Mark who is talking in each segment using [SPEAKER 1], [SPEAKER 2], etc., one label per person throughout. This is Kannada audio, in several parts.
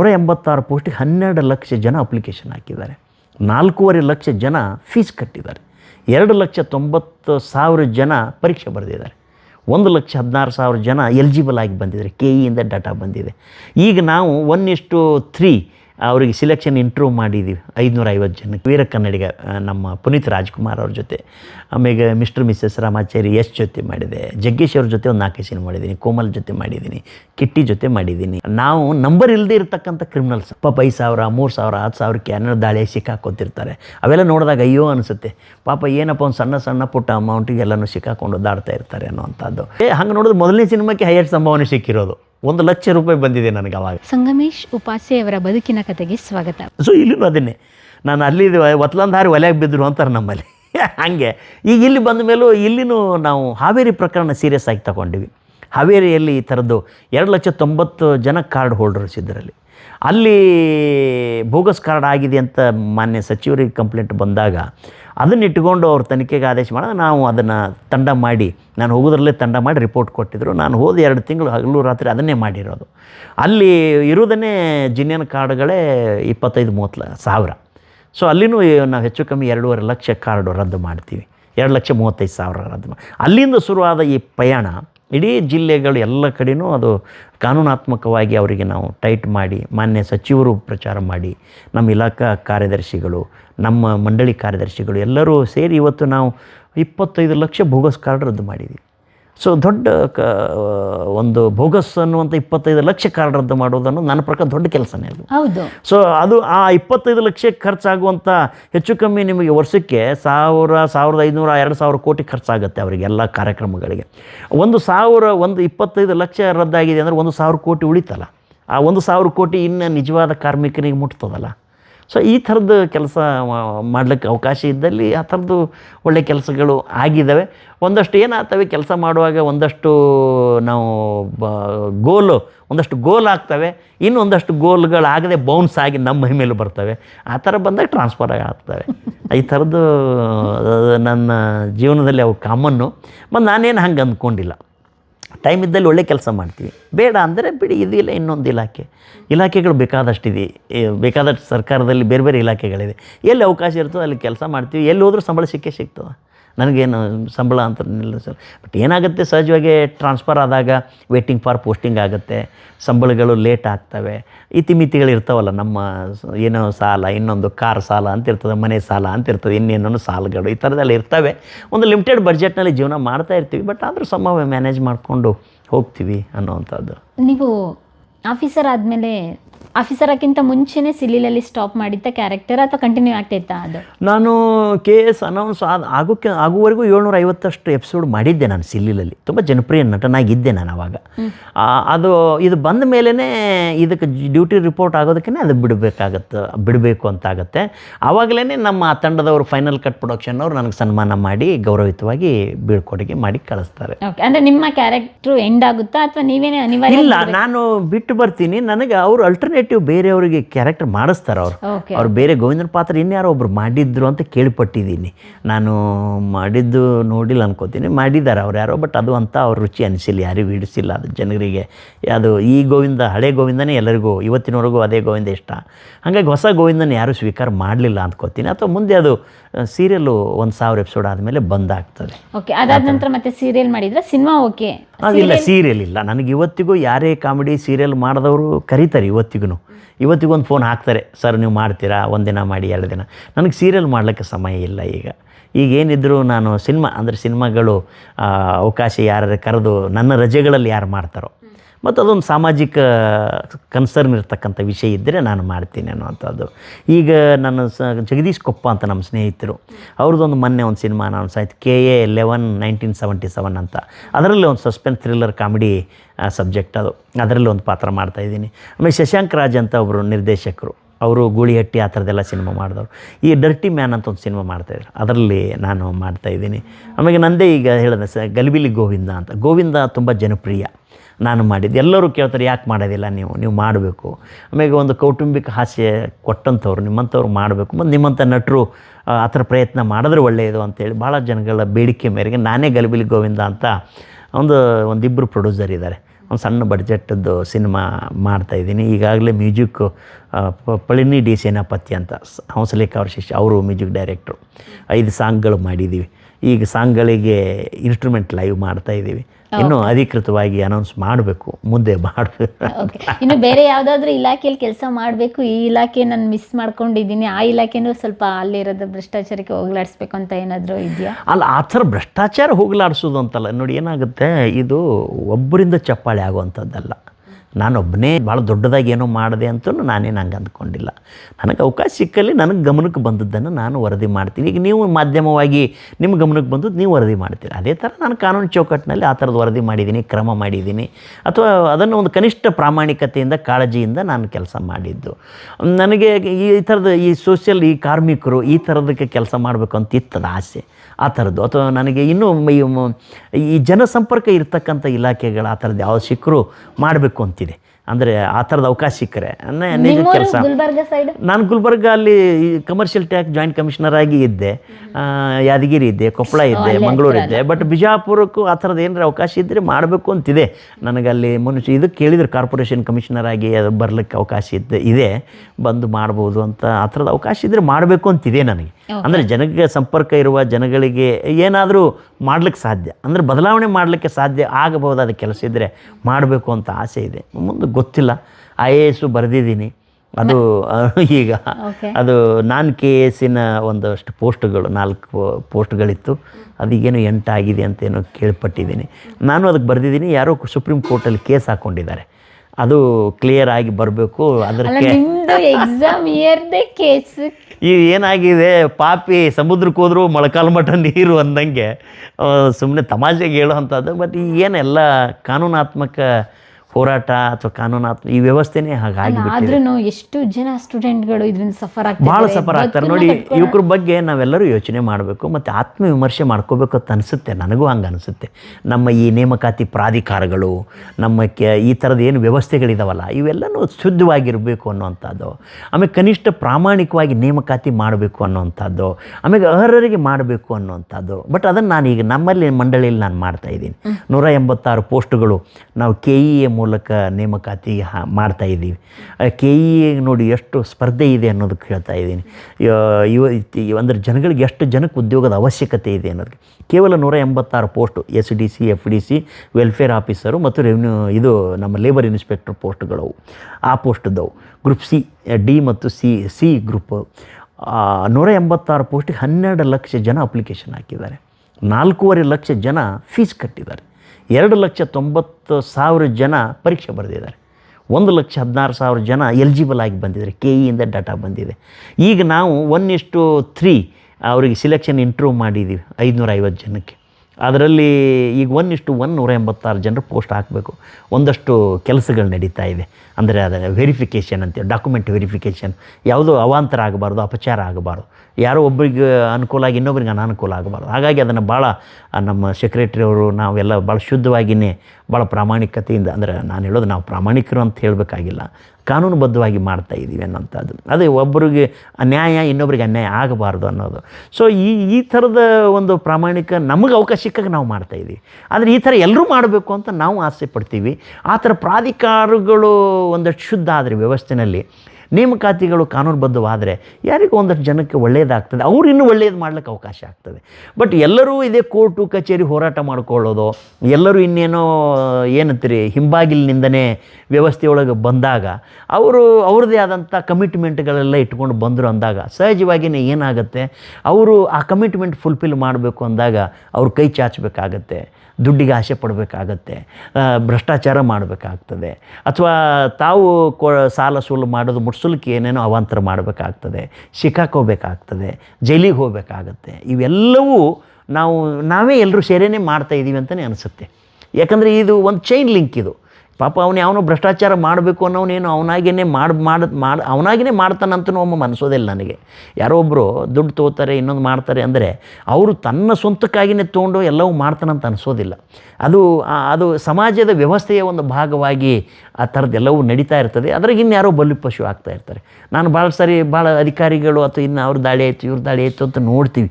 [SPEAKER 1] ನೂರ ಎಂಬತ್ತಾರು ಪೋಸ್ಟಿಗೆ ಹನ್ನೆರಡು ಲಕ್ಷ ಜನ ಅಪ್ಲಿಕೇಶನ್ ಹಾಕಿದ್ದಾರೆ. ನಾಲ್ಕೂವರೆ ಲಕ್ಷ ಜನ ಫೀಸ್ ಕಟ್ಟಿದ್ದಾರೆ. ಎರಡು ಲಕ್ಷ ತೊಂಬತ್ತು ಸಾವಿರ ಜನ ಪರೀಕ್ಷೆ ಬರೆದಿದ್ದಾರೆ. ಒಂದು ಲಕ್ಷ ಹದಿನಾರು ಸಾವಿರ ಜನ ಎಲಿಜಿಬಲ್ ಆಗಿ ಬಂದಿದ್ದಾರೆ. ಕೆ ಇಯಿಂದ ಡಾಟಾ ಬಂದಿದೆ. ಈಗ ನಾವು ಒನ್ ಇಷ್ಟು ತ್ರೀ ಅವರಿಗೆ ಸಿಲೆಕ್ಷನ್ ಇಂಟ್ರೂವ್ ಮಾಡಿದ್ದೀವಿ ಐದುನೂರ ಐವತ್ತು ಜನ ವೀರ ಕನ್ನಡಿಗ ನಮ್ಮ ಪುನೀತ್ ರಾಜ್ಕುಮಾರ್ ಅವ್ರ ಜೊತೆ. ಆಮೇಲೆ ಮಿಸ್ಟರ್ ಮಿಸ್ಸಸ್ ರಾಮಾಚಾರಿ ಎಸ್ ಜೊತೆ ಮಾಡಿದೆ. ಜಗ್ಗೇಶ್ ಅವ್ರ ಜೊತೆ ಒಂದು ನಾಲ್ಕು ಸಿನಿಮಾ ಮಾಡಿದ್ದೀನಿ ಕೋಮಲ್ ಜೊತೆ ಮಾಡಿದ್ದೀನಿ ಕಿಟ್ಟಿ ಜೊತೆ ಮಾಡಿದ್ದೀನಿ ನಾವು ನಂಬರ್ ಇಲ್ಲದೆ ಇರತಕ್ಕಂಥ ಕ್ರಿಮಿನಲ್ಸ್ ಪಾಪ ಐದು ಸಾವಿರ, ಮೂರು ಸಾವಿರ, ಹತ್ತು ಸಾವಿರಕ್ಕೆ ಕ್ಯಾನರ್ ದಾಳಿ ಸಿಕ್ಕಾಕೋತಿರ್ತಾರೆ. ಅವೆಲ್ಲ ನೋಡಿದಾಗ ಅಯ್ಯೋ ಅನಿಸುತ್ತೆ. ಪಾಪ ಏನಪ್ಪ ಒಂದು ಸಣ್ಣ ಸಣ್ಣ ಪುಟ್ಟ ಅಮೌಂಟಿಗೆ ಎಲ್ಲನೂ ಸಿಕ್ಕಾಕೊಂಡು ಒದ್ದಾಡ್ತಾ ಇರ್ತಾರೆ ಅನ್ನೋವಂಥದ್ದು. ಏ, ಹಂಗೆ ನೋಡಿದ್ರೆ ಮೊದಲನೇ ಸಿನಿಮಾಕ್ಕೆ ಹೈಯರ್ ಸಂಭಾವನೆ ಸಿಕ್ಕಿರೋದು. ಒಂದು ಲಕ್ಷ ರೂಪಾಯಿ ಬಂದಿದೆ ನನಗೆ ಅವಾಗ.
[SPEAKER 2] ಸಂಗಮೇಶ್ ಉಪಾಸೆಯವರ ಬದುಕಿನ ಕಥೆಗೆ ಸ್ವಾಗತ.
[SPEAKER 1] ಸೊ ಇಲ್ಲಿನೂ ಅದನ್ನೇ. ನಾನು ಅಲ್ಲಿ ಒತ್ಲಂದಾರಿ ಒಲೆಯಾಗಿ ಬಿದ್ದರು ಅಂತಾರೆ ನಮ್ಮಲ್ಲಿ. ಹಾಗೆ. ಈಗ ಇಲ್ಲಿ ಬಂದ ಮೇಲೂ ಇಲ್ಲಿನೂ ನಾವು ಹಾವೇರಿ ಪ್ರಕರಣ ಸೀರಿಯಸ್ ಆಗಿ ತಗೊಂಡಿವಿ. ಹಾವೇರಿಯಲ್ಲಿ ಈ ಥರದ್ದು ಎರಡು ಲಕ್ಷ ತೊಂಬತ್ತು ಜನ ಕಾರ್ಡ್ ಹೋಲ್ಡರ್ಸ್ ಇದರಲ್ಲಿ ಅಲ್ಲಿ ಬೋಗಸ್ ಕಾರ್ಡ್ ಆಗಿದೆ ಅಂತ ಮಾನ್ಯ ಸಚಿವರಿಗೆ ಕಂಪ್ಲೇಂಟ್ ಬಂದಾಗ ಅದನ್ನ ಇಟ್ಕೊಂಡು ಅವ್ರು ತನಿಖೆಗೆ ಆದೇಶ ಮಾಡಿದ ನಾವು ಅದನ್ನು ತಂಡ ಮಾಡಿ, ನಾನು ಹೋಗೋದ್ರಲ್ಲೇ ತಂಡ ಮಾಡಿ ರಿಪೋರ್ಟ್ ಕೊಟ್ಟಿದ್ದರು ನಾನು ಹೋದ ಎರಡು ತಿಂಗಳು ಹಗಲು ರಾತ್ರಿ ಅದನ್ನೇ ಮಾಡಿರೋದು. ಅಲ್ಲಿ ಇರೋದನ್ನೇ ಜಿನ್ನಿಯನ್ ಕಾರ್ಡ್ಗಳೇ ಇಪ್ಪತ್ತೈದು ಮೂವತ್ತು ಸಾವಿರ. ಸೊ ಅಲ್ಲಿನೂ ನಾವು ಹೆಚ್ಚು ಕಮ್ಮಿ ಎರಡೂವರೆ ಲಕ್ಷ ಕಾರ್ಡು ರದ್ದು ಮಾಡ್ತೀವಿ. ಎರಡು ಲಕ್ಷ ಮೂವತ್ತೈದು ಸಾವಿರ ರದ್ದು ಮಾಡಿ ಅಲ್ಲಿಂದ ಶುರುವಾದ ಈ ಪ್ರಯಾಣ ಇಡೀ ಜಿಲ್ಲೆಗಳು ಎಲ್ಲ ಕಡೆನೂ ಅದು ಕಾನೂನಾತ್ಮಕವಾಗಿ ಅವರಿಗೆ ನಾವು ಟೈಟ್ ಮಾಡಿ, ಮಾನ್ಯ ಸಚಿವರು ಪ್ರಚಾರ ಮಾಡಿ, ನಮ್ಮ ಇಲಾಖಾ ಕಾರ್ಯದರ್ಶಿಗಳು, ನಮ್ಮ ಮಂಡಳಿ ಕಾರ್ಯದರ್ಶಿಗಳು ಎಲ್ಲರೂ ಸೇರಿ ಇವತ್ತು ನಾವು ಇಪ್ಪತ್ತೈದು ಲಕ್ಷ ಬೋಗಸ್ ಕಾರ್ಡ್ ರದ್ದು ಮಾಡಿದ್ದೀವಿ. ಸೊ ದೊಡ್ಡ ಕ ಒಂದು ಬೋಗಸ್ ಅನ್ನುವಂಥ ಇಪ್ಪತ್ತೈದು ಲಕ್ಷ ಕಾರ್ಡ್ ರದ್ದು ಮಾಡೋದನ್ನು ನನ್ನ ಪ್ರಕಾರ ದೊಡ್ಡ ಕೆಲಸನೇ ಅದು.
[SPEAKER 2] ಹೌದು.
[SPEAKER 1] ಸೊ ಅದು ಆ ಇಪ್ಪತ್ತೈದು ಲಕ್ಷ ಖರ್ಚಾಗುವಂಥ ಹೆಚ್ಚು ಕಮ್ಮಿ ನಿಮಗೆ ವರ್ಷಕ್ಕೆ ಸಾವಿರ ಸಾವಿರದ ಐದುನೂರ ಎರಡು ಸಾವಿರ ಕೋಟಿ ಖರ್ಚಾಗುತ್ತೆ ಅವರಿಗೆ ಎಲ್ಲ ಕಾರ್ಯಕ್ರಮಗಳಿಗೆ. ಒಂದು ಸಾವಿರ ಒಂದು ಇಪ್ಪತ್ತೈದು ಲಕ್ಷ ರದ್ದಾಗಿದೆ ಅಂದರೆ ಒಂದು ಸಾವಿರ ಕೋಟಿ ಉಳಿತಲ್ಲ. ಆ ಒಂದು ಸಾವಿರ ಕೋಟಿ ಇನ್ನು ನಿಜವಾದ ಕಾರ್ಮಿಕನಿಗೆ ಮುಟ್ತದಲ್ಲ. ಸೊ ಈ ಥರದ್ದು ಕೆಲಸ ಮಾಡಲಿಕ್ಕೆ ಅವಕಾಶ ಇದ್ದಲ್ಲಿ ಆ ಥರದ್ದು ಒಳ್ಳೆಯ ಕೆಲಸಗಳು ಆಗಿದ್ದಾವೆ. ಒಂದಷ್ಟು ಏನಾಗ್ತವೆ? ಕೆಲಸ ಮಾಡುವಾಗ ಒಂದಷ್ಟು ನಾವು ಬ, ಗೋಲು, ಒಂದಷ್ಟು ಗೋಲ್ ಆಗ್ತವೆ. ಇನ್ನೊಂದಷ್ಟು ಗೋಲ್ಗಳಾಗದೆ ಬೌನ್ಸ್ ಆಗಿ ನಮ್ಮ ಮೇಲೆ ಬರ್ತವೆ. ಆ ಥರ ಬಂದಾಗ ಟ್ರಾನ್ಸ್ಫರ್ ಆಗ್ತವೆ. ಈ ಥರದ್ದು ನನ್ನ ಜೀವನದಲ್ಲಿ ಅವು ಕಾಮನ್ನು. ಮತ್ತು ನಾನೇನು ಹಂಗೆ ಅಂದ್ಕೊಂಡಿಲ್ಲ. ಟೈಮ್ ಇದ್ದಲ್ಲಿ ಒಳ್ಳೆ ಕೆಲಸ ಮಾಡ್ತೀವಿ. ಬೇಡ ಅಂದರೆ ಬಿಡಿ ಇದಿಲ್ಲ ಇನ್ನೊಂದು ಇಲಾಖೆ. ಇಲಾಖೆಗಳು ಬೇಕಾದಷ್ಟಿದೆ. ಬೇಕಾದಷ್ಟು ಸರ್ಕಾರದಲ್ಲಿ ಬೇರೆ ಬೇರೆ ಇಲಾಖೆಗಳಿದೆ. ಎಲ್ಲಿ ಅವಕಾಶ ಇರ್ತದೆ ಅಲ್ಲಿ ಕೆಲಸ ಮಾಡ್ತೀವಿ. ಎಲ್ಲಿ ಹೋದರೂ ಸಂಬಳ ಸಿಕ್ಕೇ ಸಿಗ್ತದೆ. ನನಗೇನು ಸಂಬಳ ಅಂತ ಇಲ್ಲ ಸರ್. ಬಟ್ ಏನಾಗುತ್ತೆ ಸಹಜವಾಗಿ ಟ್ರಾನ್ಸ್ಫರ್ ಆದಾಗ ವೇಟಿಂಗ್ ಫಾರ್ ಪೋಸ್ಟಿಂಗ್ ಆಗುತ್ತೆ, ಸಂಬಳಗಳು ಲೇಟ್ ಆಗ್ತವೆ, ಇತಿಮಿತಿಗಳು ಇರ್ತಾವಲ್ಲ ನಮ್ಮ ಏನೋ ಸಾಲ, ಇನ್ನೊಂದು ಕಾರ್ ಸಾಲ ಅಂತ ಇರ್ತದೆ, ಮನೆ ಸಾಲ ಅಂತ ಇರ್ತದೆ, ಇನ್ನೇನೋ ಸಾಲಗಳು ಈ ಥರದ್ದೆಲ್ಲ ಇರ್ತವೆ. ಒಂದು ಲಿಮಿಟೆಡ್ ಬಜೆಟ್ನಲ್ಲಿ ಜೀವನ ಮಾಡ್ತಾ ಇರ್ತೀವಿ ಬಟ್ ಆದರೂ ಸಮ ಮ್ಯಾನೇಜ್ ಮಾಡಿಕೊಂಡು ಹೋಗ್ತೀವಿ ಅನ್ನೋವಂಥದ್ದು.
[SPEAKER 2] ನೀವು ಆಫೀಸರ್ ಆದಮೇಲೆ ಆಫೀಸರ್ ಆಗಿಂತ ಮುಂಚೆನೇ ಸಿಲಿಲಲ್ಲಿ ಸ್ಟಾಪ್ ಮಾಡಿದ್ದ ಕ್ಯಾರೆಕ್ಟರ್ ಅಥವಾ ಕಂಟಿನ್ಯೂ ಆಗ್ತೈತಾ ಅದು?
[SPEAKER 1] ನಾನು ಕೆ ಎಸ್ ಅನೌನ್ಸ್ ಆದ ಆಗೋಕ್ಕೆ ಆಗುವವರೆಗೂ ಏಳ್ನೂರ ಐವತ್ತಷ್ಟು ಎಪಿಸೋಡ್ ಮಾಡಿದ್ದೆ ನಾನು ಸಿಲ್ಲಿಲಲ್ಲಿ ತುಂಬ ಜನಪ್ರಿಯ ನಟನಾಗಿದ್ದೆ ನಾನು ಅವಾಗ. ಅದು ಇದು ಬಂದ ಮೇಲೇ ಇದಕ್ಕೆ ಡ್ಯೂಟಿ ರಿಪೋರ್ಟ್ ಆಗೋದಕ್ಕೆ ಅದು ಬಿಡಬೇಕಾಗತ್ತೆ ಬಿಡಬೇಕು ಅಂತಾಗತ್ತೆ. ಆವಾಗಲೇ ನಮ್ಮ ಆ ತಂಡದವರು ಫೈನಲ್ ಕಟ್ ಪ್ರೊಡಕ್ಷನ್ ಅವರು ನನಗೆ ಸನ್ಮಾನ ಮಾಡಿ ಗೌರವಿತವಾಗಿ ಬೀಳ್ಕೊಡುಗೆ ಮಾಡಿ ಕಳಿಸ್ತಾರೆ.
[SPEAKER 2] ಅಂದ್ರೆ ನಿಮ್ಮ ಕ್ಯಾರೆಕ್ಟ್ರು ಎಂಡ್ ಆಗುತ್ತಾ ಅಥವಾ ನೀವೇನೇ ಅನಿವಾರ್ಯ
[SPEAKER 1] ಇಲ್ಲ ನಾನು ಬಿಟ್ಟು ಬರ್ತೀನಿ. ನನಗೆ ಅವರು ಅಲ್ಟರ್ನೇಟಿವ್ ಬೇರೆಯವರಿಗೆ ಕ್ಯಾರೆಕ್ಟರ್ ಮಾಡಿಸ್ತಾರೆ ಅವರು. ಅವ್ರು ಬೇರೆ ಗೋವಿಂದನ ಪಾತ್ರ ಇನ್ಯಾರೋ ಒಬ್ರು ಮಾಡಿದ್ರು ಅಂತ ಕೇಳಿಪಟ್ಟಿದ್ದೀನಿ. ನಾನು ಮಾಡಿದ್ದು ನೋಡಿಲ್ಲ ಅನ್ಕೋತೀನಿ. ಮಾಡಿದ್ದಾರೆ ಅವ್ರು ಯಾರೋ ಬಟ್ ಅದು ಅಂತ ಅವ್ರ ರುಚಿ ಅನಿಸಿಲ್ಲ ಯಾರಿಗೂ ಹಿಡಿಸಿಲ್ಲ. ಅದು ಜನರಿಗೆ ಅದು ಈ ಗೋವಿಂದ ಹಳೆ ಗೋವಿಂದನೇ ಎಲ್ಲರಿಗೂ ಇವತ್ತಿನವರೆಗೂ ಅದೇ ಗೋವಿಂದ ಇಷ್ಟ. ಹಾಗಾಗಿ ಹೊಸ ಗೋವಿಂದನ ಯಾರೂ ಸ್ವೀಕಾರ ಮಾಡಲಿಲ್ಲ ಅಂದ್ಕೋತೀನಿ ಅಥವಾ ಮುಂದೆ ಅದು ಸೀರಿಯಲ್ಲು ಒಂದು ಸಾವಿರ ಎಪಿಸೋಡ್ ಆದಮೇಲೆ ಬಂದಾಗ್ತದೆ
[SPEAKER 2] ಓಕೆ ಅದಾದ ನಂತರ ಮತ್ತೆ ಸೀರಿಯಲ್ ಮಾಡಿದ್ರೆ? ಸಿನಿಮಾ ಓಕೆ
[SPEAKER 1] ಅದಿಲ್ಲ ಸೀರಿಯಲ್ ಇಲ್ಲ. ನನಗೆ ಇವತ್ತಿಗೂ ಯಾರೇ ಕಾಮಿಡಿ ಸೀರಿಯಲ್ ಮಾಡಿದವರು ಕರೀತಾರೆ ಇವತ್ತಿಗೂ ಇವತ್ತಿಗೂ ಒಂದು ಫೋನ್ ಹಾಕ್ತಾರೆ ಸರ್ ನೀವು ಮಾಡ್ತೀರಾ? ಒಂದಿನ ಮಾಡಿ ಎರಡು ದಿನ. ನನಗೆ ಸೀರಿಯಲ್ ಮಾಡಲಿಕ್ಕೆ ಸಮಯ ಇಲ್ಲ ಈಗ. ಈಗ ಏನಿದ್ರು ನಾನು ಸಿನಿಮಾ ಅಂದರೆ ಸಿನಿಮಾಗಳು ಅವಕಾಶ ಯಾರು ಕರೆದು ನನ್ನ ರಜೆಗಳಲ್ಲಿ ಯಾರು ಮಾಡ್ತಾರೋ ಮತ್ತು ಅದೊಂದು ಸಾಮಾಜಿಕ ಕನ್ಸರ್ನ್ ಇರ್ತಕ್ಕಂಥ ವಿಷಯ ಇದ್ದರೆ ನಾನು ಮಾಡ್ತೀನಿ ಅನ್ನುವಂಥದ್ದು. ಈಗ ನನ್ನ ಸ, ಜಗದೀಶ್ ಕೊಪ್ಪ ಅಂತ ನಮ್ಮ ಸ್ನೇಹಿತರು, ಅವ್ರದ್ದೊಂದು ಮೊನ್ನೆ ಒಂದು ಸಿನಿಮಾ ನಾನು ಸಹಿತ K A eleven nineteen seventy seven ಅಂತ. ಅದರಲ್ಲಿ ಒಂದು ಸಸ್ಪೆನ್ಸ್ ಥ್ರಿಲ್ಲರ್ ಕಾಮಿಡಿ ಸಬ್ಜೆಕ್ಟ್ ಅದು. ಅದರಲ್ಲಿ ಒಂದು ಪಾತ್ರ ಮಾಡ್ತಾಯಿದ್ದೀನಿ ಆಮೇಲೆ ಶಶಾಂಕ್ ರಾಜ್ ಅಂತ ಒಬ್ಬರು ನಿರ್ದೇಶಕರು, ಅವರು ಗೂಳಿಹಟ್ಟಿ ಆ ಥರದ್ದೆಲ್ಲ ಸಿನಿಮಾ ಮಾಡಿದವರು. ಈ ಡರ್ಟಿ ಮ್ಯಾನ್ ಅಂತ ಒಂದು ಸಿನಿಮಾ ಮಾಡ್ತಾಯಿದ್ರು ಅದರಲ್ಲಿ ನಾನು ಮಾಡ್ತಾಯಿದ್ದೀನಿ ಆಮೇಲೆ ನಂದೇ ಈಗ ಹೇಳಿದೆ ಸ, ಗಲಿಬಿಲಿ ಗೋವಿಂದ ಅಂತ. ಗೋವಿಂದ ತುಂಬ ಜನಪ್ರಿಯ. ನಾನು ಮಾಡಿದ್ದು. ಎಲ್ಲರೂ ಕೇಳ್ತಾರೆ, ಯಾಕೆ ಮಾಡೋದಿಲ್ಲ ನೀವು? ನೀವು ಮಾಡಬೇಕು. ಆಮೇಲೆ ಒಂದು ಕೌಟುಂಬಿಕ ಹಾಸ್ಯ ಕೊಟ್ಟಂಥವ್ರು, ನಿಮ್ಮಂಥವ್ರು ಮಾಡಬೇಕು. ಮತ್ತು ನಿಮ್ಮಂಥ ನಟರು, ಆ ಥರ ಪ್ರಯತ್ನ ಮಾಡಿದ್ರೆ ಒಳ್ಳೆಯದು ಅಂತೇಳಿ ಭಾಳ ಜನಗಳ ಬೇಡಿಕೆ ಮೇರೆಗೆ ನಾನೇ ಗಲಿಬಿಲಿ ಗೋವಿಂದ ಅಂತ ಒಂದು ಒಂದಿಬ್ಬರು ಪ್ರೊಡ್ಯೂಸರ್ ಇದ್ದಾರೆ. ಒಂದು ಸಣ್ಣ ಬಡ್ಜೆಟ್ಟದ್ದು ಸಿನಿಮಾ ಮಾಡ್ತಾಯಿದ್ದೀನಿ ಈಗಾಗಲೇ ಮ್ಯೂಸಿಕ್ ಪಳಿನಿ ಡಿ ಸೇನಾಪತಿ ಅಂತ ಹಂಸಲೇಖ ಅವ್ರ ಶಿಷ್ಯ ಅವರು ಮ್ಯೂಸಿಕ್ ಡೈರೆಕ್ಟ್ರು ಐದು ಸಾಂಗ್ಗಳು ಮಾಡಿದ್ದೀವಿ ಈಗ ಸಾಂಗ್ಗಳಿಗೆ ಇನ್ಸ್ಟ್ರೂಮೆಂಟ್ ಲೈವ್ ಮಾಡ್ತಾ ಇದ್ದೀವಿ. ಇನ್ನು ಅಧಿಕೃತವಾಗಿ ಅನೌನ್ಸ್ ಮಾಡಬೇಕು ಮುಂದೆ ಮಾಡಬೇಕು.
[SPEAKER 2] ಇನ್ನು ಬೇರೆ ಯಾವುದಾದ್ರೂ ಇಲಾಖೆಯಲ್ಲಿ ಕೆಲಸ ಮಾಡಬೇಕು ಈ ಇಲಾಖೆ ನಾನು ಮಿಸ್ ಮಾಡ್ಕೊಂಡಿದ್ದೀನಿ ಆ ಇಲಾಖೆನೂ ಸ್ವಲ್ಪ ಅಲ್ಲಿರೋದು ಭ್ರಷ್ಟಾಚಾರಕ್ಕೆ ಹೋಗ್ಲಾಡಿಸ್ಬೇಕು ಅಂತ ಏನಾದರೂ ಇದೆಯಾ?
[SPEAKER 1] ಅಲ್ಲ ಆ ಥರ ಭ್ರಷ್ಟಾಚಾರ ಹೋಗ್ಲಾಡಿಸೋದು ಅಂತಲ್ಲ ನೋಡಿ ಏನಾಗುತ್ತೆ ಇದು ಒಬ್ಬರಿಂದ ಚಪ್ಪಾಳೆ ಆಗುವಂಥದ್ದಲ್ಲ. ನಾನೊಬ್ಬನೇ ಭಾಳ ದೊಡ್ಡದಾಗಿ ಏನೋ ಮಾಡಿದೆ ಅಂತಲೂ ನಾನೇ ನಂಗೆ ಅಂದ್ಕೊಂಡಿಲ್ಲ. ನನಗೆ ಅವಕಾಶ ಸಿಕ್ಕಲ್ಲಿ ನನಗೆ ಗಮನಕ್ಕೆ ಬಂದದ್ದನ್ನು ನಾನು ವರದಿ ಮಾಡ್ತೀನಿ. ಈಗ ನೀವು ಮಾಧ್ಯಮವಾಗಿ ನಿಮ್ಮ ಗಮನಕ್ಕೆ ಬಂದದ್ದು ನೀವು ವರದಿ ಮಾಡ್ತೀರಿ. ಅದೇ ಥರ ನಾನು ಕಾನೂನು ಚೌಕಟ್ಟಿನಲ್ಲಿ ಆ ಥರದ್ದು ವರದಿ ಮಾಡಿದ್ದೀನಿ, ಕ್ರಮ ಮಾಡಿದ್ದೀನಿ. ಅಥವಾ ಅದನ್ನು ಒಂದು ಕನಿಷ್ಠ ಪ್ರಾಮಾಣಿಕತೆಯಿಂದ, ಕಾಳಜಿಯಿಂದ ನಾನು ಕೆಲಸ ಮಾಡಿದ್ದು. ನನಗೆ ಈ ಥರದ ಈ ಸೋಷಿಯಲ್ ಈ ಕಾರ್ಮಿಕರು ಈ ಥರದಕ್ಕೆ ಕೆಲಸ ಮಾಡಬೇಕು ಅಂತ ಇತ್ತದ ಆಸೆ. ಆ ಥರದ್ದು. ಅಥವಾ ನನಗೆ ಇನ್ನೂ ಈ ಜನಸಂಪರ್ಕ ಇರತಕ್ಕಂಥ ಇಲಾಖೆಗಳು ಆ ಥರದ್ದು ಯಾವ್ದು ಸಿಕ್ಕರೂ ಮಾಡಬೇಕು ಅಂತಿದೆ. ಅಂದರೆ ಆ ಥರದ ಅವಕಾಶ ಸಿಕ್ಕರೆ. ಕೆಲಸ. ನಾನು ಗುಲ್ಬರ್ಗ ಅಲ್ಲಿ ಕಮರ್ಷಿಯಲ್ ಟ್ಯಾಕ್ ಜಾಯಿಂಟ್ ಕಮಿಷನರ್ ಆಗಿ ಇದ್ದೆ. ಯಾದಗಿರಿ ಇದ್ದೆ ಕೊಪ್ಪಳ ಇದ್ದೆ ಮಂಗಳೂರು ಇದ್ದೆ. ಬಟ್ ಬಿಜಾಪುರಕ್ಕೂ ಆ ಥರದ ಏನಾರ ಅವಕಾಶ ಇದ್ದರೆ ಮಾಡಬೇಕು ಅಂತಿದೆ. ನನಗಲ್ಲಿ ಮನುಷ್ಯ ಇದು ಕೇಳಿದ್ರು ಕಾರ್ಪೊರೇಷನ್ ಕಮಿಷನರ್ ಆಗಿ ಅದು ಬರಲಿಕ್ಕೆ ಅವಕಾಶ ಇದ್ದೆ ಇದೆ. ಬಂದು ಮಾಡ್ಬೋದು ಅಂತ ಆ ಥರದ ಅವಕಾಶ ಇದ್ದರೆ ಮಾಡಬೇಕು ಅಂತಿದೆ ನನಗೆ. ಅಂದರೆ ಜನಕ್ಕೆ ಸಂಪರ್ಕ ಇರುವ ಜನಗಳಿಗೆ ಏನಾದರೂ ಮಾಡ್ಲಿಕ್ಕೆ ಸಾಧ್ಯ. ಅಂದರೆ ಬದಲಾವಣೆ ಮಾಡಲಿಕ್ಕೆ ಸಾಧ್ಯ ಆಗಬಹುದಾದ ಕೆಲಸ ಇದ್ದರೆ ಮಾಡಬೇಕು ಅಂತ ಆಸೆ ಇದೆ. ಮುಂದೆ ಗೊತ್ತಿಲ್ಲ. ಐ ಎ ಎಸ್ ಬರೆದಿದ್ದೀನಿ. ಅದು ಈಗ ಅದು ನಾನ್ ಕೆ ಎ ಎಸ್ಸಿನ ಒಂದಷ್ಟು ಪೋಸ್ಟ್ಗಳು ನಾಲ್ಕು ಪೋಸ್ಟ್ಗಳಿತ್ತು. ಅದೀಗೇನು ಎಂಟಾಗಿದೆ ಅಂತ ಏನೋ ಕೇಳ್ಪಟ್ಟಿದ್ದೀನಿ. ನಾನು ಅದಕ್ಕೆ ಬರೆದಿದ್ದೀನಿ. ಯಾರೋ ಸುಪ್ರೀಂ ಕೋರ್ಟಲ್ಲಿ ಕೇಸ್ ಹಾಕ್ಕೊಂಡಿದ್ದಾರೆ ಅದು ಕ್ಲಿಯರ್ ಆಗಿ ಬರಬೇಕು. ಅದಕ್ಕೆ
[SPEAKER 2] ಎಕ್ಸಾಮ್ ಇಯರ್ದೇ ಕೇಸ್
[SPEAKER 1] ಈ ಏನಾಗಿದೆ? ಪಾಪಿ ಸಮುದ್ರಕ್ಕೆ ಹೋದ್ರು ಮೊಳಕಾಲು ಮಠ ನೀರು ಅಂದಂಗೆ. ಸುಮ್ಮನೆ ತಮಾಷೆಗೆ ಹೇಳುವಂಥದ್ದು. ಬಟ್ ಈಗೇನೆಲ್ಲ ಕಾನೂನಾತ್ಮಕ ಹೋರಾಟ ಅಥವಾ ಕಾನೂನಾತ್ಮ ಈ ವ್ಯವಸ್ಥೆನೇ ಹಾಗಾಗಿ
[SPEAKER 2] ಆದ್ರೂ ಎಷ್ಟು ಜನ ಸ್ಟೂಡೆಂಟ್ಗಳು ಇದರಿಂದ ಸಫರ್
[SPEAKER 1] ಭಾಳ
[SPEAKER 2] ಬಹಳ
[SPEAKER 1] ಸಫರ್ ಆಗ್ತಾರೆ. ನೋಡಿ ಯುವಕರ ಬಗ್ಗೆ ನಾವೆಲ್ಲರೂ ಯೋಚನೆ ಮಾಡಬೇಕು ಮತ್ತು ಆತ್ಮವಿಮರ್ಶೆ ಮಾಡ್ಕೋಬೇಕು ಅಂತ ಅನಿಸುತ್ತೆ ನನಗೂ ಹಂಗೆ ಅನಿಸುತ್ತೆ. ನಮ್ಮ ಈ ನೇಮಕಾತಿ ಪ್ರಾಧಿಕಾರಗಳು ನಮ್ಮ ಕೆ ಈ ಥರದ ಏನು ವ್ಯವಸ್ಥೆಗಳಿದಾವಲ್ಲ ಇವೆಲ್ಲನೂ ಶುದ್ಧವಾಗಿರಬೇಕು ಅನ್ನುವಂಥದ್ದು. ಆಮೇಲೆ ಕನಿಷ್ಠ ಪ್ರಾಮಾಣಿಕವಾಗಿ ನೇಮಕಾತಿ ಮಾಡಬೇಕು ಅನ್ನುವಂಥದ್ದು. ಆಮೇಲೆ ಅರ್ಹರಿಗೆ ಮಾಡಬೇಕು ಅನ್ನುವಂಥದ್ದು. ಬಟ್ ಅದನ್ನು ನಾನು ಈಗ ನಮ್ಮಲ್ಲಿ ಮಂಡಳಿಯಲ್ಲಿ ನಾನು ಮಾಡ್ತಾ ಇದ್ದೀನಿ. ನೂರ ಎಂಬತ್ತಾರು ಪೋಸ್ಟ್ಗಳು ನಾವು ಕೆ ಇ ಎ ಮೂಲಕ ನೇಮಕಾತಿ ಹಾ- ಮಾಡ್ತಾ ಇದ್ದೀವಿ. ಕೆ ಇ ನೋಡಿ ಎಷ್ಟು ಸ್ಪರ್ಧೆ ಇದೆ ಅನ್ನೋದಕ್ಕೆ ಹೇಳ್ತಾ ಇದ್ದೀನಿ. ಇವ ಅಂದರೆ ಜನಗಳಿಗೆ ಎಷ್ಟು ಜನಕ್ಕೆ ಉದ್ಯೋಗದ ಅವಶ್ಯಕತೆ ಇದೆ ಅನ್ನೋದಕ್ಕೆ. ಕೇವಲ ನೂರ ಎಂಬತ್ತಾರು post S D C, F D C, welfare officer ಮತ್ತು ರೆವಿನ್ಯೂ, ಇದು ನಮ್ಮ ಲೇಬರ್ ಇನ್ಸ್ಪೆಕ್ಟರ್ ಪೋಸ್ಟ್ಗಳವು. ಆ ಪೋಸ್ಟ್ದವು. ಗ್ರೂಪ್ ಸಿ, ಡಿ ಮತ್ತು ಸಿ ಸಿ ಗ್ರೂಪ್. ನೂರ ಎಂಬತ್ತಾರು ಪೋಸ್ಟಿಗೆ ಹನ್ನೆರಡು ಲಕ್ಷ ಜನ ಅಪ್ಲಿಕೇಶನ್ ಹಾಕಿದ್ದಾರೆ. ನಾಲ್ಕೂವರೆ ಲಕ್ಷ ಜನ ಫೀಸ್ ಕಟ್ಟಿದ್ದಾರೆ. ಎರಡು ಲಕ್ಷ ತೊಂಬತ್ತು ಸಾವಿರ ಜನ ಪರೀಕ್ಷೆ ಬರೆದಿದ್ದಾರೆ. ಒಂದು ಲಕ್ಷ ಹದಿನಾರು ಸಾವಿರ ಜನ ಎಲಿಜಿಬಲ್ ಆಗಿ ಬಂದಿದ್ದಾರೆ. ಕೆ ಇಯಿಂದ ಡಾಟಾ ಬಂದಿದೆ. ಈಗ ನಾವು ಒನ್ ಇಷ್ಟು ತ್ರೀ ಅವರಿಗೆ ಸಿಲೆಕ್ಷನ್ ಇಂಟ್ರೂವ್ ಮಾಡಿದ್ದೀವಿ. ಐದುನೂರ ಐವತ್ತು ಜನಕ್ಕೆ. ಅದರಲ್ಲಿ ಈಗ ಒನ್ ಇಷ್ಟು ಒನ್ ನೂರ ಎಂಬತ್ತಾರು ಜನರು ಪೋಸ್ಟ್ ಹಾಕಬೇಕು. ಒಂದಷ್ಟು ಕೆಲಸಗಳು ನಡೀತಾ ಇದೆ ಅಂದರೆ ಅದರ ವೆರಿಫಿಕೇಷನ್ ಅಂತ ಡಾಕ್ಯುಮೆಂಟ್ ವೆರಿಫಿಕೇಷನ್ ಯಾವುದೋ ಅವಾಂತರ ಆಗಬಾರ್ದು, ಅಪಚಾರ ಆಗಬಾರ್ದು. ಯಾರೋ ಒಬ್ಬರಿಗೆ ಅನುಕೂಲ ಆಗಿ ಇನ್ನೊಬ್ರಿಗೆ ಅನಾನುಕೂಲ ಆಗಬಾರ್ದು. ಹಾಗಾಗಿ ಅದನ್ನು ಭಾಳ ನಮ್ಮ ಸೆಕ್ರೆಟ್ರಿಯವರು ನಾವೆಲ್ಲ ಭಾಳ ಶುದ್ಧವಾಗಿಯೇ ಭಾಳ ಪ್ರಾಮಾಣಿಕತೆಯಿಂದ, ಅಂದರೆ ನಾನು ಹೇಳೋದು ನಾವು ಪ್ರಾಮಾಣಿಕರು ಅಂತ ಹೇಳಬೇಕಾಗಿಲ್ಲ. ಕಾನೂನುಬದ್ಧವಾಗಿ ಮಾಡ್ತಾ ಇದ್ದೀವಿ ಅನ್ನೋಂಥದ್ದು. ಅದೇ ಒಬ್ಬರಿಗೆ ಅನ್ಯಾಯ, ಇನ್ನೊಬ್ರಿಗೆ ಅನ್ಯಾಯ ಆಗಬಾರ್ದು ಅನ್ನೋದು. ಸೊ ಈ ಈ ಥರದ ಒಂದು ಪ್ರಾಮಾಣಿಕ ನಮಗೆ ಅವಕಾಶ ಸಿಕ್ಕಾಗ ನಾವು ಮಾಡ್ತಾ ಇದ್ದೀವಿ. ಆದರೆ ಈ ಥರ ಎಲ್ಲರೂ ಮಾಡಬೇಕು ಅಂತ ನಾವು ಆಸೆ ಪಡ್ತೀವಿ. ಆ ಥರ ಪ್ರಾಧಿಕಾರಗಳು ಒಂದಷ್ಟು ಶುದ್ಧ ಆದರೆ ವ್ಯವಸ್ಥೆಯಲ್ಲಿ ನೇಮಕಾತಿಗಳು ಕಾನೂನುಬದ್ಧವಾದರೆ ಯಾರಿಗೂ ಒಂದಷ್ಟು ಜನಕ್ಕೆ ಒಳ್ಳೆಯದಾಗ್ತದೆ ಅವ್ರು ಇನ್ನೂ ಒಳ್ಳೆಯದು ಮಾಡ್ಲಿಕ್ಕೆ ಅವಕಾಶ ಆಗ್ತದೆ. ಬಟ್ ಎಲ್ಲರೂ ಇದೇ ಕೋರ್ಟು ಕಚೇರಿ ಹೋರಾಟ ಮಾಡ್ಕೊಳ್ಳೋದು, ಎಲ್ಲರೂ ಇನ್ನೇನೋ, ಏನಂತೀರಿ, ಹಿಂಬಾಗಿಲಿನಿಂದನೇ ವ್ಯವಸ್ಥೆಯೊಳಗೆ ಬಂದಾಗ, ಅವರು ಅವ್ರದ್ದೇ ಆದಂಥ ಕಮಿಟ್ಮೆಂಟ್ಗಳೆಲ್ಲ ಇಟ್ಕೊಂಡು ಬಂದರು ಅಂದಾಗ ಸಹಜವಾಗಿಯೇ ಏನಾಗುತ್ತೆ, ಅವರು ಆ ಕಮಿಟ್ಮೆಂಟ್ ಫುಲ್ಫಿಲ್ ಮಾಡಬೇಕು ಅಂದಾಗ ಅವ್ರು ಕೈ ಚಾಚಬೇಕಾಗತ್ತೆ, ದುಡ್ಡಿಗೆ ಆಸೆ ಪಡಬೇಕಾಗತ್ತೆ ಭ್ರಷ್ಟಾಚಾರ ಮಾಡಬೇಕಾಗ್ತದೆ. ಅಥವಾ ತಾವು ಕೊ, ಸಾಲ ಸೂಲು ಮಾಡೋದು ಮುಟ್ಸಲಿಕ್ಕೆ ಏನೇನೋ ಅವಾಂತರ ಮಾಡಬೇಕಾಗ್ತದೆ ಸಿಕ್ಕಾಕೋಬೇಕಾಗ್ತದೆ ಜೈಲಿಗೆ ಹೋಗಬೇಕಾಗತ್ತೆ. ಇವೆಲ್ಲವೂ ನಾವು, ನಾವೇ ಎಲ್ಲರೂ ಸೇರೇನೆ ಮಾಡ್ತಾ ಇದ್ದೀವಿ ಅಂತಲೇ ಅನಿಸುತ್ತೆ. ಯಾಕಂದರೆ ಇದು ಒಂದು ಚೈನ್ ಲಿಂಕ್ ಇದು. ಪಾಪ ಅವನು ಯಾವನು ಭ್ರಷ್ಟಾಚಾರ ಮಾಡಬೇಕು ಅನ್ನೋನೇನು ಅವನಾಗೇನೆ ಮಾಡಿ ಮಾಡಿ ಮಾಡಿ ಅವನಾಗೇ ಮಾಡ್ತಾನಂತನೂ ಒಮ್ಮೆ ಅನಿಸೋದಿಲ್ಲ ನನಗೆ. ಯಾರೋ ಒಬ್ಬರು ದುಡ್ಡು ತೊಗೋತಾರೆ, ಇನ್ನೊಂದು ಮಾಡ್ತಾರೆ ಅಂದರೆ ಅವರು ತನ್ನ ಸ್ವಂತಕ್ಕಾಗಿಯೇ ತೊಗೊಂಡು ಎಲ್ಲವೂ ಮಾಡ್ತಾನಂತ ಅನಿಸೋದಿಲ್ಲ. ಅದು ಅದು ಸಮಾಜದ ವ್ಯವಸ್ಥೆಯ ಒಂದು ಭಾಗವಾಗಿ ಆ ಥರದ್ದೆಲ್ಲವೂ ನಡೀತಾ ಇರ್ತದೆ. ಅದ್ರಾಗ ಇನ್ಯಾರೋ ಬಲಿಪಶು ಆಗ್ತಾ ಇರ್ತಾರೆ. ನಾನು ಭಾಳ ಸರಿ ಭಾಳ ಅಧಿಕಾರಿಗಳು ಅಥವಾ ಇನ್ನು ಅವ್ರ ದಾಳಿ ಆಯಿತು, ಇವ್ರ ದಾಳಿ ಆಯಿತು ಅಂತ ನೋಡ್ತೀವಿ.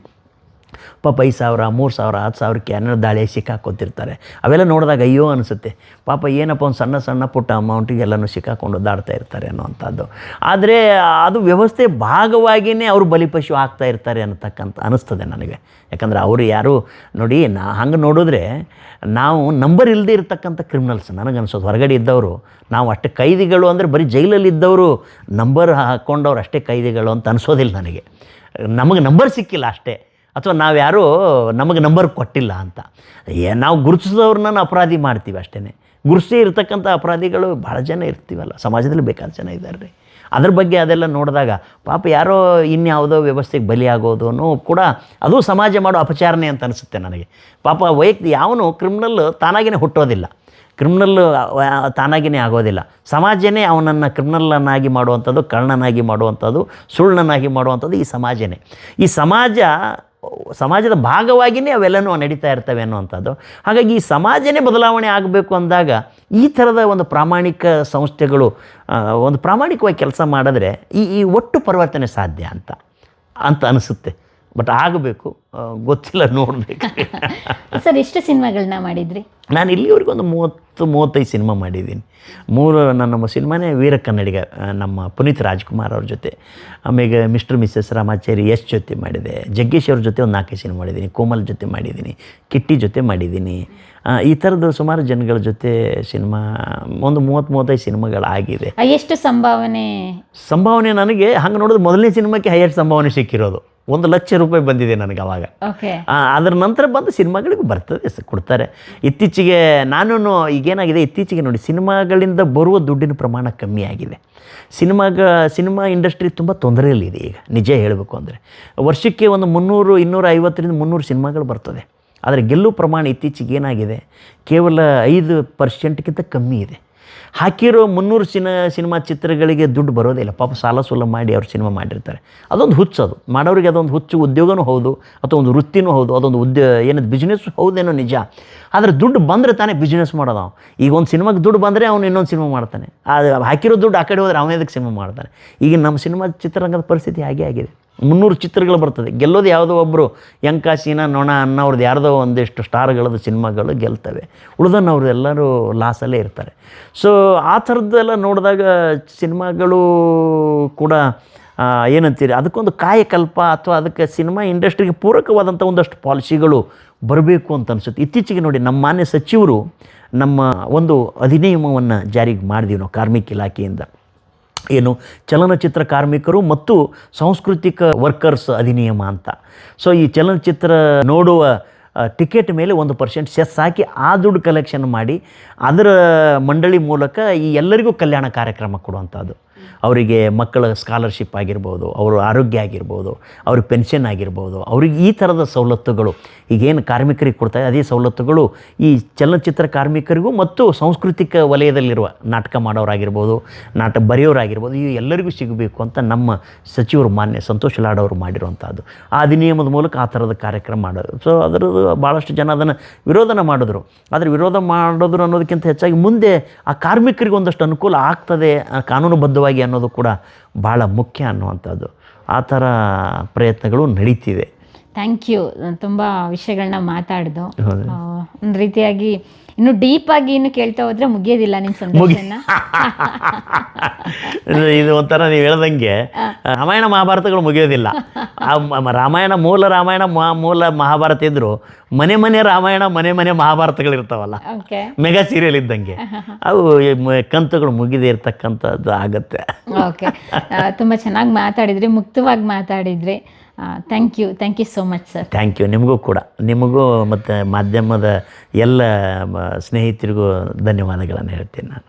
[SPEAKER 1] ಪಾಪ ಐದು ಸಾವಿರ, ಮೂರು ಸಾವಿರ, ಹತ್ತು ಸಾವಿರಕ್ಕೆ ಹನ್ನೆರಡು ದಾಳಿ ಸಿಕ್ಕಾಕೊತಿರ್ತಾರೆ. ಅವೆಲ್ಲ ನೋಡಿದಾಗ ಅಯ್ಯೋ ಅನಿಸುತ್ತೆ. ಪಾಪ ಏನಪ್ಪ ಒಂದು ಸಣ್ಣ ಸಣ್ಣ ಪುಟ್ಟ ಅಮೌಂಟಿಗೆ ಎಲ್ಲನೂ ಸಿಕ್ಕಾಕೊಂಡು ದಾಡ್ತಾ ಇರ್ತಾರೆ ಅನ್ನೋವಂಥದ್ದು. ಆದರೆ ಅದು ವ್ಯವಸ್ಥೆ ಭಾಗವಾಗಿಯೇ ಅವರು ಬಲಿಪಶು ಆಗ್ತಾ ಇರ್ತಾರೆ ಅನ್ನತಕ್ಕಂಥ ಅನಿಸ್ತದೆ ನನಗೆ. ಯಾಕಂದರೆ ಅವರು ಯಾರು ನೋಡಿ, ನಾ ಹಂಗೆ ನೋಡಿದ್ರೆ ನಾವು ನಂಬರ್ ಇಲ್ಲದೆ ಇರತಕ್ಕಂಥ ಕ್ರಿಮಿನಲ್ಸ್ ನನಗನ್ಸೋದು ಹೊರಗಡೆ ಇದ್ದವರು, ನಾವು ಅಷ್ಟೇ ಕೈದಿಗಳು ಅಂದರೆ ಬರೀ ಜೈಲಲ್ಲಿ ಇದ್ದವರು ನಂಬರ್ ಹಾಕ್ಕೊಂಡವ್ರು ಅಷ್ಟೇ ಕೈದಿಗಳು ಅಂತ ಅನಿಸೋದಿಲ್ಲ ನನಗೆ. ನಮಗೆ ನಂಬರ್ ಸಿಕ್ಕಿಲ್ಲ ಅಷ್ಟೇ. ಅಥವಾ ನಾವು ಯಾರೂ ನಮಗೆ ನಂಬರ್ ಕೊಟ್ಟಿಲ್ಲ ಅಂತ. ಏ, ನಾವು ಗುರುತಿಸಿದವ್ರನ್ನ ಅಪರಾಧಿ ಮಾಡ್ತೀವಿ ಅಷ್ಟೇ ಗುರುಸಿ ಇರತಕ್ಕಂಥ ಅಪರಾಧಿಗಳು ಭಾಳ ಜನ ಇರ್ತೀವಲ್ಲ, ಸಮಾಜದಲ್ಲಿ ಬೇಕಾದ ಜನ ಇದ್ದಾರೆ. ರೀ ಅದ್ರ ಬಗ್ಗೆ ಅದೆಲ್ಲ ನೋಡಿದಾಗ ಪಾಪ ಯಾರೋ ಇನ್ಯಾವುದೋ ವ್ಯವಸ್ಥೆಗೆ ಬಲಿಯಾಗೋದು ಕೂಡ ಅದು ಸಮಾಜ ಮಾಡೋ ಅಪಚಾರಣೆ ಅಂತ ಅನಿಸುತ್ತೆ ನನಗೆ. ಪಾಪ ವೈಯಕ್ತಿ ಯಾವನು ಕ್ರಿಮಿನಲ್ ತಾನಾಗಿನೇ ಹುಟ್ಟೋದಿಲ್ಲ. ಕ್ರಿಮಿನಲ್ ತಾನಾಗಿಯೇ ಆಗೋದಿಲ್ಲ. ಸಮಾಜನೇ ಅವನನ್ನು ಕ್ರಿಮಿನಲ್ಲನ್ನಾಗಿ ಮಾಡುವಂಥದ್ದು ಕರ್ಣನಾಗಿ ಮಾಡುವಂಥದ್ದು ಸುಳ್ಳನಾಗಿ ಮಾಡುವಂಥದ್ದು ಈ ಸಮಾಜನೇ. ಈ ಸಮಾಜ ಸಮಾಜದ ಭಾಗವಾಗಿಯೇ ಅವೆಲ್ಲನೂ ನಡೀತಾ ಇರ್ತವೆ ಅನ್ನುವಂಥದ್ದು. ಹಾಗಾಗಿ ಈ ಸಮಾಜನೇ ಬದಲಾವಣೆ ಆಗಬೇಕು ಅಂದಾಗ ಈ ಥರದ ಒಂದು ಪ್ರಾಮಾಣಿಕ ಸಂಸ್ಥೆಗಳು ಒಂದು ಪ್ರಾಮಾಣಿಕವಾಗಿ ಕೆಲಸ ಮಾಡಿದ್ರೆ ಈ ಈ ಒಟ್ಟು ಪರಿವರ್ತನೆ ಸಾಧ್ಯ ಅಂತ ಅಂತ ಅನಿಸುತ್ತೆ. ಬಟ್ ಆಗಬೇಕು ಗೊತ್ತಿಲ್ಲ ನೋಡಬೇಕು.
[SPEAKER 2] ಸರ್ ಎಷ್ಟು ಸಿನಿಮಾಗಳನ್ನ ಮಾಡಿದ್ರಿ?
[SPEAKER 1] ನಾನು ಇಲ್ಲಿವರೆಗೂ ಒಂದು ಮೂವತ್ತು ಮೂವತ್ತೈದು ಸಿನಿಮಾ ಮಾಡಿದ್ದೀನಿ. ಮೂರು ನನ್ನ ಸಿನಿಮಾನೇ ವೀರ ಕನ್ನಡಿಗ ನಮ್ಮ ಪುನೀತ್ ರಾಜ್ಕುಮಾರ್ ಅವ್ರ ಜೊತೆ. ಆಮೇಲೆ ಮಿಸ್ಟರ್ ಮಿಸ್ಸಸ್ ರಾಮಾಚಾರಿ ಎಸ್ ಜೊತೆ ಮಾಡಿದೆ. ಜಗ್ಗೇಶ್ ಅವ್ರ ಜೊತೆ ಒಂದು ನಾಲ್ಕೈದು ಸಿನಿಮಾ ಮಾಡಿದ್ದೀನಿ. ಕೋಮಲ್ ಜೊತೆ ಮಾಡಿದ್ದೀನಿ. ಕಿಟ್ಟಿ ಜೊತೆ ಮಾಡಿದ್ದೀನಿ. ಈ ಥರದ್ದು ಸುಮಾರು ಜನಗಳ ಜೊತೆ ಸಿನಿಮಾ ಒಂದು ಮೂವತ್ತು ಮೂವತ್ತೈದು ಸಿನಿಮಾಗಳಾಗಿದೆ
[SPEAKER 2] ಎಷ್ಟು ಸಂಭಾವನೆ?
[SPEAKER 1] ಸಂಭಾವನೆ ನನಗೆ ಹಂಗೆ ನೋಡಿದ್ರೆ ಮೊದಲನೇ ಸಿನಿಮಾಕ್ಕೆ ಹೈಯೆಸ್ಟ್ ಸಂಭಾವನೆ ಸಿಕ್ಕಿರೋದು. ಒಂದು ಲಕ್ಷ ರೂಪಾಯಿ ಬಂದಿದೆ ನನಗೆ ಅವಾಗ. ಅದ್ರ ನಂತರ ಬಂದು ಸಿನಿಮಾಗಳಿಗೂ ಬರ್ತದೆ ಸ- ಕೊಡ್ತಾರೆ. ಇತ್ತೀಚೆಗೆ ನಾನು ಈಗೇನಾಗಿದೆ ಇತ್ತೀಚೆಗೆ ನೋಡಿ ಸಿನಿಮಾಗಳಿಂದ ಬರುವ ದುಡ್ಡಿನ ಪ್ರಮಾಣ ಕಮ್ಮಿ ಆಗಿದೆ. ಸಿನಿಮಾಗ ಸಿನಿಮಾ ಇಂಡಸ್ಟ್ರಿ ತುಂಬ ತೊಂದರೆಯಲ್ಲಿದೆ ಈಗ ನಿಜ ಹೇಳಬೇಕು ಅಂದರೆ. ವರ್ಷಕ್ಕೆ ಒಂದು ಮುನ್ನೂರು ಇನ್ನೂರ ಐವತ್ತರಿಂದ ಮುನ್ನೂರು ಸಿನಿಮಾಗಳು ಬರ್ತದೆ. ಆದರೆ ಗೆಲ್ಲುವ ಪ್ರಮಾಣ ಇತ್ತೀಚೆಗೆ ಏನಾಗಿದೆ ಕೇವಲ ಐದು ಪರ್ಸೆಂಟ್ಗಿಂತ ಕಮ್ಮಿ ಇದೆ. ಹಾಕಿರೋ ಮುನ್ನೂರು ಸಿನ, ಸಿನಿಮಾ ಚಿತ್ರಗಳಿಗೆ ದುಡ್ಡು ಬರೋದೇ ಇಲ್ಲ. ಪಾಪ ಸಾಲ ಸೂಲ ಮಾಡಿ ಅವ್ರು ಸಿನಿಮಾ ಮಾಡಿರ್ತಾರೆ. ಅದೊಂದು ಹುಚ್ಚು ಅದು. ಮಾಡೋರಿಗೆ ಅದೊಂದು ಹುಚ್ಚು, ಉದ್ಯೋಗನೂ ಹೌದು, ಅಥವಾ ಒಂದು ವೃತ್ತಿನೂ ಹೌದು, ಅದೊಂದು ಉದ್ಯ, ಏನದು ಬಿಸ್ನೆಸ್ ಹೌದೇನೋ ನಿಜ. ಆದರೆ ದುಡ್ಡು ಬಂದರೆ ತಾನೇ ಬಿಸ್ನೆಸ್ ಮಾಡೋದು ಅವ್ನು. ಈಗ ಒಂದು ಸಿನಿಮಾಗೆ ದುಡ್ಡು ಬಂದರೆ ಅವನು ಇನ್ನೊಂದು ಸಿನಿಮಾ ಮಾಡ್ತಾನೆ. ಅದು ಹಾಕಿರೋ ದುಡ್ಡು ಆ ಕಡೆ ಹೋದರೆ ಅವನೇದಕ್ಕೆ ಸಿನಿಮಾ ಮಾಡ್ತಾನೆ? ಈಗ ನಮ್ಮ ಸಿನಿಮಾ ಚಿತ್ರರಂಗದ ಪರಿಸ್ಥಿತಿ ಹಾಗೆ ಆಗಿದೆ. ಮುನ್ನೂರು ಚಿತ್ರಗಳು ಬರ್ತದೆ. ಗೆಲ್ಲೋದು ಯಾವುದೋ ಒಬ್ಬರು ಯಂಕಾಸೀನ ನೊಣ ಅನ್ನೋರ್ದು ಯಾರ್ದೋ ಒಂದಿಷ್ಟು ಸ್ಟಾರ್ಗಳದ್ದು ಸಿನಿಮಾಗಳು ಗೆಲ್ತವೆ. ಉಳಿದನ್ನವ್ರು ಎಲ್ಲರೂ ಲಾಸಲ್ಲೇ ಇರ್ತಾರೆ. ಸೊ ಆ ಥರದ್ದೆಲ್ಲ ನೋಡಿದಾಗ ಸಿನಿಮಾಗಳು ಕೂಡ ಏನಂತೀರಿ? ಅದಕ್ಕೊಂದು ಕಾಯಕಲ್ಪ ಅಥವಾ ಅದಕ್ಕೆ ಸಿನಿಮಾ ಇಂಡಸ್ಟ್ರಿಗೆ ಪೂರಕವಾದಂಥ ಒಂದಷ್ಟು ಪಾಲಿಸಿಗಳು ಬರಬೇಕು ಅಂತ ಅನಿಸುತ್ತೆ. ಇತ್ತೀಚೆಗೆ ನೋಡಿ ನಮ್ಮ ಮಾನ್ಯ ಸಚಿವರು ನಮ್ಮ ಒಂದು ಅಧಿನಿಯಮವನ್ನು ಜಾರಿಗೆ ಮಾಡಿದೀವಿ ನಾವು ಕಾರ್ಮಿಕ ಇಲಾಖೆಯಿಂದ. ಏನು ಚಲನಚಿತ್ರ ಕಾರ್ಮಿಕರು ಮತ್ತು ಸಾಂಸ್ಕೃತಿಕ ವರ್ಕರ್ಸ್ ಅಧಿನಿಯಮ ಅಂತ. ಸೊ ಈ ಚಲನಚಿತ್ರ ನೋಡುವ ಟಿಕೆಟ್ ಮೇಲೆ ಒಂದು ಪರ್ಸೆಂಟ್ ಸೆಸ್ ಹಾಕಿ ಆ ದುಡ್ಡು ಕಲೆಕ್ಷನ್ ಮಾಡಿ ಅದರ ಮಂಡಳಿ ಮೂಲಕ ಈ ಎಲ್ಲರಿಗೂ ಕಲ್ಯಾಣ ಕಾರ್ಯಕ್ರಮ ಕೊಡುವಂಥದ್ದು. ಅವರಿಗೆ ಮಕ್ಕಳ ಸ್ಕಾಲರ್ಶಿಪ್ ಆಗಿರ್ಬೋದು, ಅವರ ಆರೋಗ್ಯ ಆಗಿರ್ಬೋದು, ಅವ್ರಿಗೆ ಪೆನ್ಷನ್ ಆಗಿರ್ಬೋದು, ಅವ್ರಿಗೆ ಈ ಥರದ ಸವಲತ್ತುಗಳು. ಈಗೇನು ಕಾರ್ಮಿಕರಿಗೆ ಕೊಡ್ತಾರೆ ಅದೇ ಸವಲತ್ತುಗಳು ಈ ಚಲನಚಿತ್ರ ಕಾರ್ಮಿಕರಿಗೂ ಮತ್ತು ಸಾಂಸ್ಕೃತಿಕ ವಲಯದಲ್ಲಿರುವ ನಾಟಕ ಮಾಡೋರಾಗಿರ್ಬೋದು ನಾಟಕ ಬರೆಯೋರಾಗಿರ್ಬೋದು ಇವು ಎಲ್ಲರಿಗೂ ಸಿಗಬೇಕು ಅಂತ ನಮ್ಮ ಸಚಿವರು ಮಾನ್ಯ ಸಂತೋಷ್ ಲಾಡ್ ಅವರು ಮಾಡಿರುವಂಥದ್ದು. ಆ ಅಧಿನಿಯಮದ ಮೂಲಕ ಆ ಥರದ ಕಾರ್ಯಕ್ರಮ ಮಾಡೋದು. ಸೊ ಅದರದ್ದು ಭಾಳಷ್ಟು ಜನ ಅದನ್ನು ವಿರೋಧನ ಮಾಡಿದ್ರು. ಆದರೆ ವಿರೋಧ ಮಾಡಿದ್ರು ಅನ್ನೋದಕ್ಕಿಂತ ಹೆಚ್ಚಾಗಿ ಮುಂದೆ ಆ ಕಾರ್ಮಿಕರಿಗೆ ಒಂದಷ್ಟು ಅನುಕೂಲ ಆಗ್ತದೆ, ಆ ಅನ್ನೋದು ಕೂಡ ಭಾಳ ಮುಖ್ಯ ಅನ್ನುವಂಥದ್ದು. ಆ ಥರ ಪ್ರಯತ್ನಗಳು ನಡೀತಿವೆ.
[SPEAKER 2] ಥ್ಯಾಂಕ್ ಯು ತುಂಬ ವಿಷಯಗಳನ್ನ ಮಾತಾಡ್ದು. ಒಂದ್ ರೀತಿಯಾಗಿ ಇನ್ನು ಡೀಪ್ ಆಗಿ ಇನ್ನು ಕೇಳ್ತಾ ಹೋದ್ರೆ ಮುಗಿಯೋದಿಲ್ಲ ನಿಮ್ಮ ಸಂದೇಶನ
[SPEAKER 1] ಇದು ಒಂಥರ ನೀವು ಹೇಳ್ದಂಗೆ ರಾಮಾಯಣ ಮಹಾಭಾರತಗಳು ಮುಗಿಯೋದಿಲ್ಲ. ರಾಮಾಯಣ ಮೂಲ ರಾಮಾಯಣ ಮೂಲ ಮಹಾಭಾರತ ಇದ್ರು ಮನೆ ಮನೆ ರಾಮಾಯಣ ಮನೆ ಮನೆ ಮಹಾಭಾರತಗಳು ಇರ್ತಾವಲ್ಲ. ಮೆಗಾ ಸೀರಿಯಲ್ ಇದ್ದಂಗೆ. ಅವು ಕಂತುಗಳು ಮುಗಿದೇ ಇರ್ತಕ್ಕಂಥದ್ದು ಆಗತ್ತೆ.
[SPEAKER 2] ಓಕೆ ತುಂಬ ಚೆನ್ನಾಗಿ ಮಾತಾಡಿದ್ರಿ ಮುಕ್ತವಾಗಿ ಮಾತಾಡಿದ್ರಿ. Thank you thank you so much sir
[SPEAKER 1] thank you ನಿಮಗೂ ಕೂಡ. ನಿಮಗೂ ಮತ್ತು ಮಾಧ್ಯಮದ ಎಲ್ಲ ಸ್ನೇಹಿತರಿಗೂ ಧನ್ಯವಾದಗಳನ್ನು ಹೇಳ್ತೀನಿ ನಾನು.